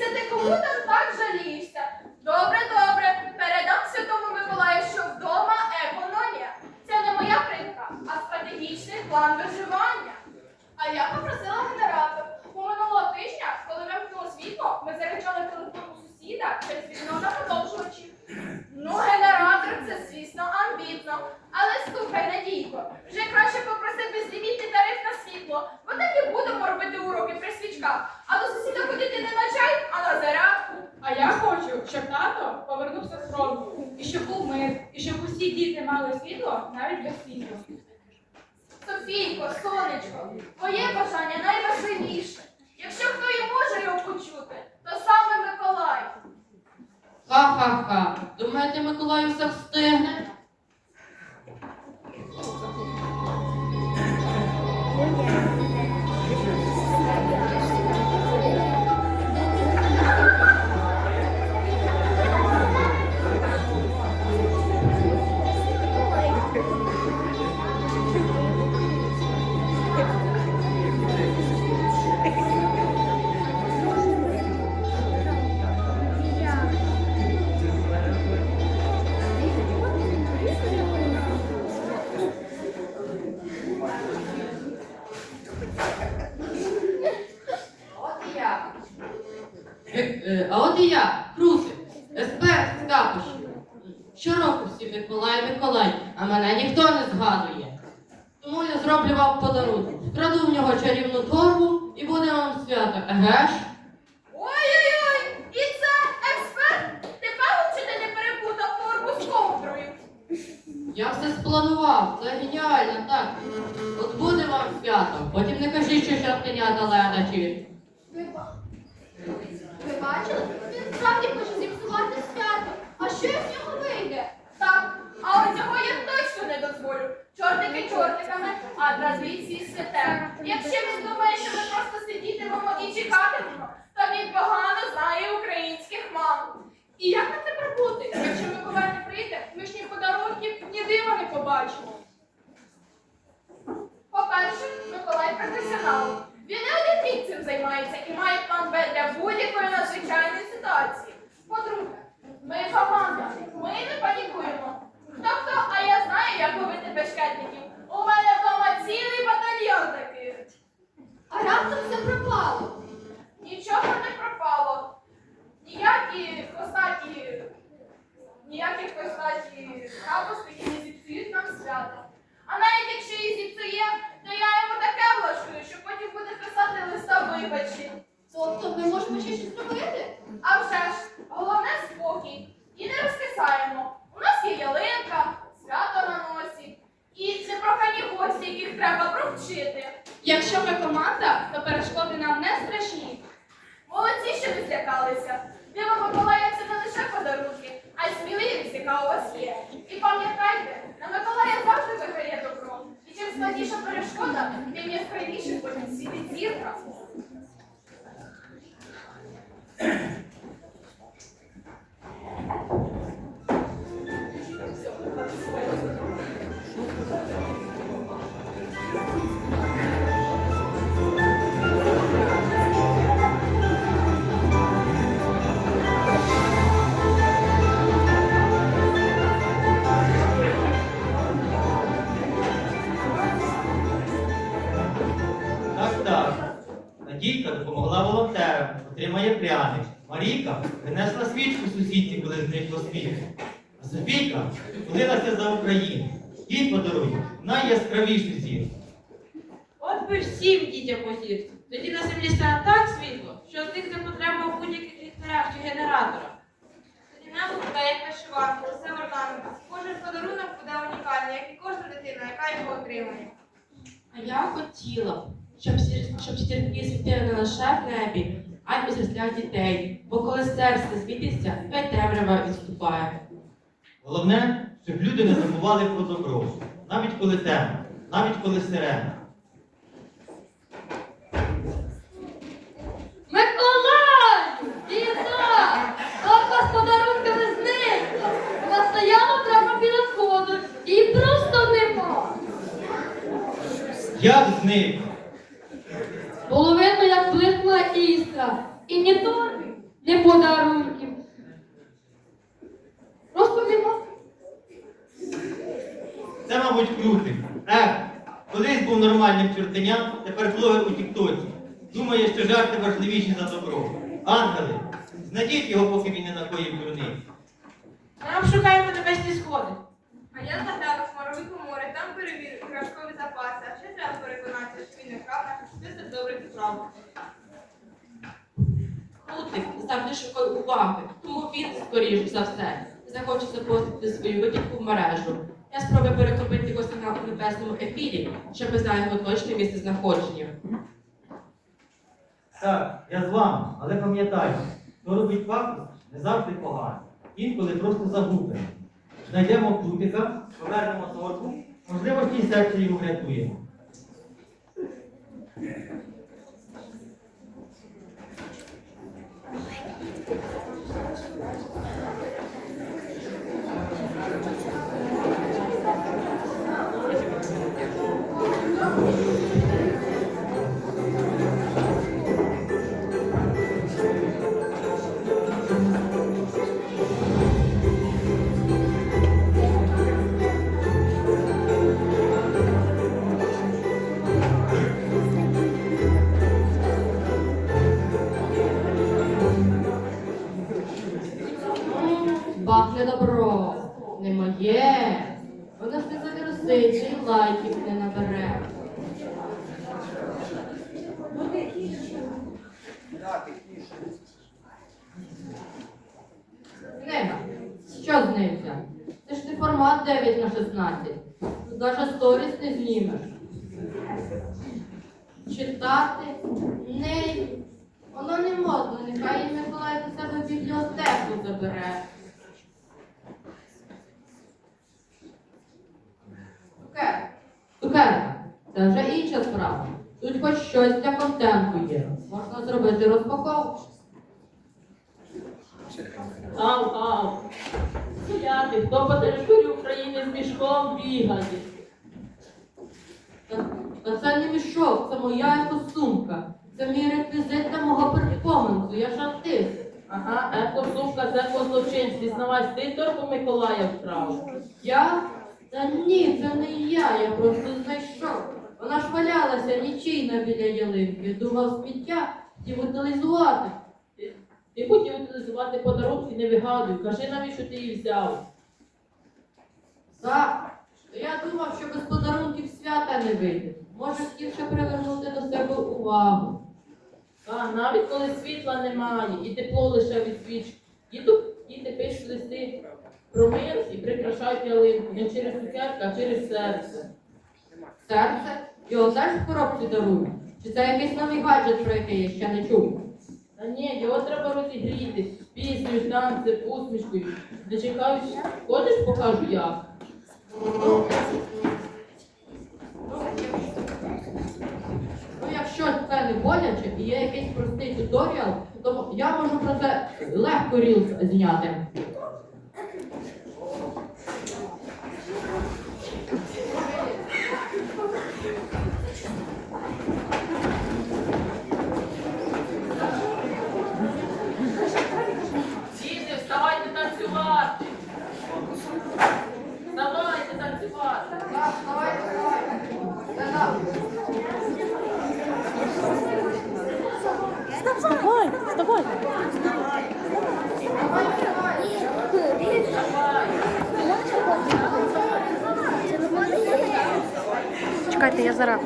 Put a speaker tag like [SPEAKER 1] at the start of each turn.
[SPEAKER 1] Це ти кому там так жалієшся. Добре, добре. Передам Святому Миколаю, що вдома економія. Це не моя критика, а стратегічний план виживання. А я попросила генератор. У минулого тижня, коли вимкнуло світло, ми заряджали телефон у сусіда через вікно на
[SPEAKER 2] і діти мали світло навіть без світла.
[SPEAKER 1] Софійко, сонечко, твоє бажання найважливіше. Якщо хто і може його почути, то саме Миколай.
[SPEAKER 3] Ха-ха-ха. Думаєте, Миколай все встигне? А от і я, Крусик, експерт з капуші. Щороку всі Миколай, Миколай, а мене ніхто не згадує. Тому я зроблю вам подарунок. Вкраду в нього чарівну торбу і буде вам свято, еге ж?
[SPEAKER 1] Ой-ой-ой! І це експерт! Ти чи ти не перепутав торбу з ковдрою?
[SPEAKER 3] Я все спланував, це геніально, так. От буде вам свято, потім не кажіть, що.
[SPEAKER 1] Ви, ба- ви бачили? Він справді хоче зіпсувати свято. А що як в нього вийде? Так, але цього я точно не дозволю. Чортики чортиками, а традиції святе. Якщо він думає, що ми просто сидітимемо і чекатимемо, то він погано знає українських мам. І як на це прибути? Якщо Миколай не прийде, ми ж ні подарунків, ні дива не побачимо. По-перше, Миколай професіонал. Він не один рік цим займається і має ми команда, ми не панікуємо. Хто хто, а я знаю, як ловити безкетників. У мене вдома цілий батальйон таких. А раптом все пропало. Нічого не пропало. Ніякі хвостаті, ніякі хвостаті капустики не зіпсують нам свято. А навіть якщо і зіпсує, то я йому таке влаштую, що потім буде писати листа вибачі. Тобто ми можемо ще щось зробити? А вже ж, головне спокій. І не. У нас є ялинка, свято на носі. І це прохані гості, яких треба провчити.
[SPEAKER 2] Якщо ми команда, то перешкоди нам не страшні.
[SPEAKER 1] Молодці, що ви злякалися. Диво Миколая не лише подарунки, а й сміливість, яка у вас є. І пам'ятайте,
[SPEAKER 4] допомогла волонтерам, отримає пряник. Марійка принесла свічку сусідці, коли зникло світло. А Софійка молилася за Україну. Їй подарує найяскравішу зірку.
[SPEAKER 5] От би всім дітям позірці. Тоді на землі стане так світло, що зникне потреба у будь-яких ліхтарях чи генераторах.
[SPEAKER 6] Тоді небо буде як вишиванка, усе в орнаментах. Кожен подарунок буде унікальний, як і кожна дитина, яка його отримає.
[SPEAKER 3] А я хотіла б, щоб, щоб зірки світили не лише в небі, а й у серцях дітей. Бо коли серце світиться, то й темрява відступає.
[SPEAKER 4] Головне, щоб люди не забували про добро, навіть коли темно, навіть коли сирена.
[SPEAKER 7] Миколай! Діда! Папа з подарунками зникла! Вона стояла прямо біля входу і просто нема.
[SPEAKER 4] Як зник?
[SPEAKER 7] Було видно, як блиснула іскра. І ні торби, ні подарунків. Нема.
[SPEAKER 4] Це, мабуть, крутик. Ех, Колись був нормальним чортеням, тепер блогер у Тіктоці. Думає, що жарти важливіші за добро. Ангели, знайдіть його, поки він не накоїв дурниць.
[SPEAKER 5] Нам шукаємо небесні сходи.
[SPEAKER 6] А я загляну в Моровику море, там перевірю іграшкові запаси, а ще треба переконатися, що він не крав наш список добрих справ.
[SPEAKER 5] Крутик завжди шукає уваги, тому він, скоріш за все, захоче запостити свою витівку в мережу. Я спробую перехопити його сигнал у небесному ефірі, щоб знаю його точне місце знаходження.
[SPEAKER 4] Так, я з вами, але пам'ятайте, хто робить пакость, не завжди погано. Інколи просто загубимо. Знайдемо крутика, повернемо торгу, можливо, в тій його врятуємо.
[SPEAKER 3] Книга, що з ним? Це ж не формат 9 на 16. Тут навіть сторіс не знімеш. Читати? Не. Воно не модно, нехай Миколай до себе бібліотеку забере. Цукерка. Цукерка. Це вже інша справа. Тут хоч щось для контенту є. Можна зробити розпаковку.
[SPEAKER 8] Ау, ау. Стояти, хто по території України з мішком бігає?
[SPEAKER 3] Та, та це не мішок, це моя екосумка. Це мій реквізит для мого перформансу. Я ж артист.
[SPEAKER 8] Ага, екосумка, це по злочинстві. Дізнавась, ти торбу Миколая вкрав.
[SPEAKER 3] Я? Та ні, це не я, я просто знайшов. Нічийна біля ялинки. Думав сміття і утилізувати.
[SPEAKER 8] Ти, хотів утилізувати подарунки, не вигадуй. Кажи, навіщо ти її взяв?
[SPEAKER 3] Так, я думав, що без подарунків свята не вийде. Може, ще привернути до себе увагу.
[SPEAKER 8] А, навіть коли світла немає і тепло лише від свічки. Діти пишуть листи про мир і прикрашають ялинку не через цукерки, а через серце.
[SPEAKER 3] Серце? Його теж в коробці дарують? Чи це якийсь новий гаджет, про який я ще не чув?
[SPEAKER 8] Та ні, його треба розігріти піснею, танцем, усмішкою. Не чекають, хочеш покажу як.
[SPEAKER 3] Ну, якщо це не боляче і є якийсь простий туторіал, то я можу про це легко рілс зняти.
[SPEAKER 9] Я зараз.